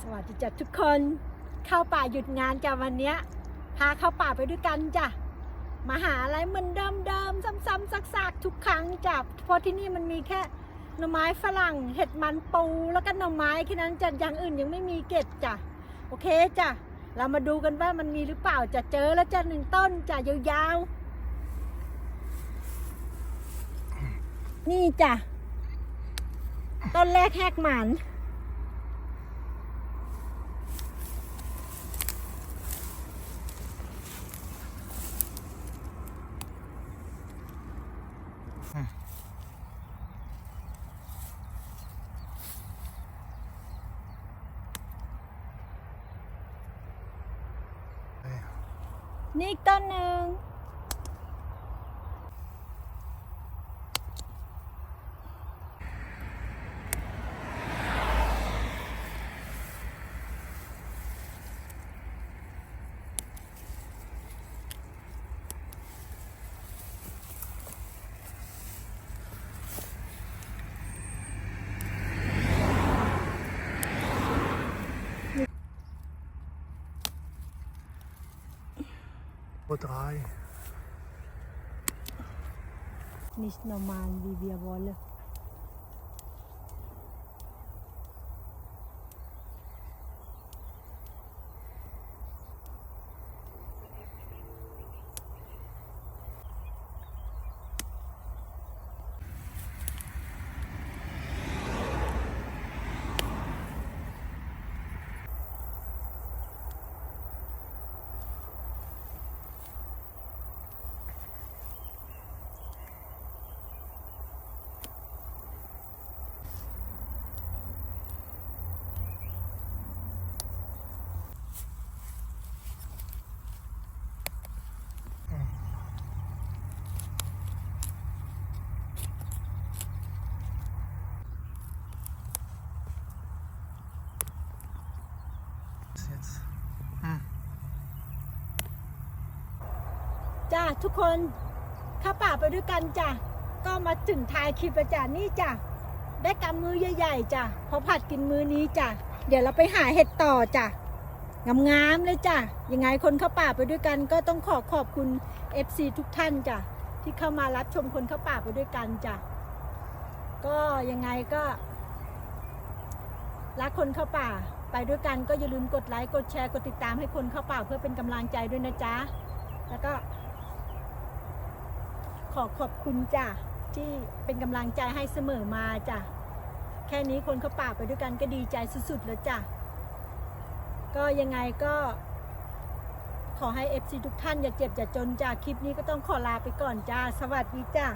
สวัสดีจ้ะทุกคนเข้าป่าหยุดงานจ้ะวันเนี้ยพาเข้าป่าไปด้วยกันจ้ะมาหาอะไรเหมือนเดิมเดิมๆซ้ำๆซากๆทุกครั้งจ้ะเพราะที่นี่มันมีแค่หน่อไม้ฝรั่ง เห็ดมันปูแล้วก็หน่อไม้แค่นั้นจ้ะอย่างอื่นยังไม่มีเก็บจ้ะโอเคจ้ะเรามาดูกันว่ามันมีหรือเปล่าจะเจอแล้วจ้ะหนึ่งต้นจ้ะยาวๆนี่จ้ะต้นแรกแหกหมัน นี่อี กต้นหนึ่ง Wo drei. Nicht normal, wie wir wollen. Jetzt. จ้าทุกคนข้าป่าไปด้วยกันจ้ะก็มาถึงท้ายคลิปแล้วจ้ะนี่จ้ะได้กำมือใหญ่ๆจ้ะพอผัดกินมือนี้จ้ะเดี๋ยวเราไปหาเห็ดต่อจ้ะงามๆเลยจ้ะยังไงคนข้าป่าไปด้วยกัน ก็ต้องขอขอบคุณ FC ทุกท่านจ้ะที่เข้ามารับชมคนข้าป่าไปด้วยกันจ้ะก็ยังไงก็รักคนข้าป่า ไปด้วยกันก็อย่าลืมกดไลค์กดแชร์กดติดตามให้คนเข้าเป่าเพื่อเป็นกำลังใจด้วยนะจ๊ะ แล้วก็ ขอขอบคุณจ้ะที่เป็นกำลังใจให้เสมอมาจ้ะ แค่นี้คนเข้าป่าไปด้วยกันก็ดีใจสุดๆแล้วจ้ะ ก็ยังไงก็ ขอให้ FC ทุกท่านอย่าเจ็บอย่าจนจ้ะ คลิปนี้ก็ต้องขอลาไปก่อนจ้า สวัสดีจ้า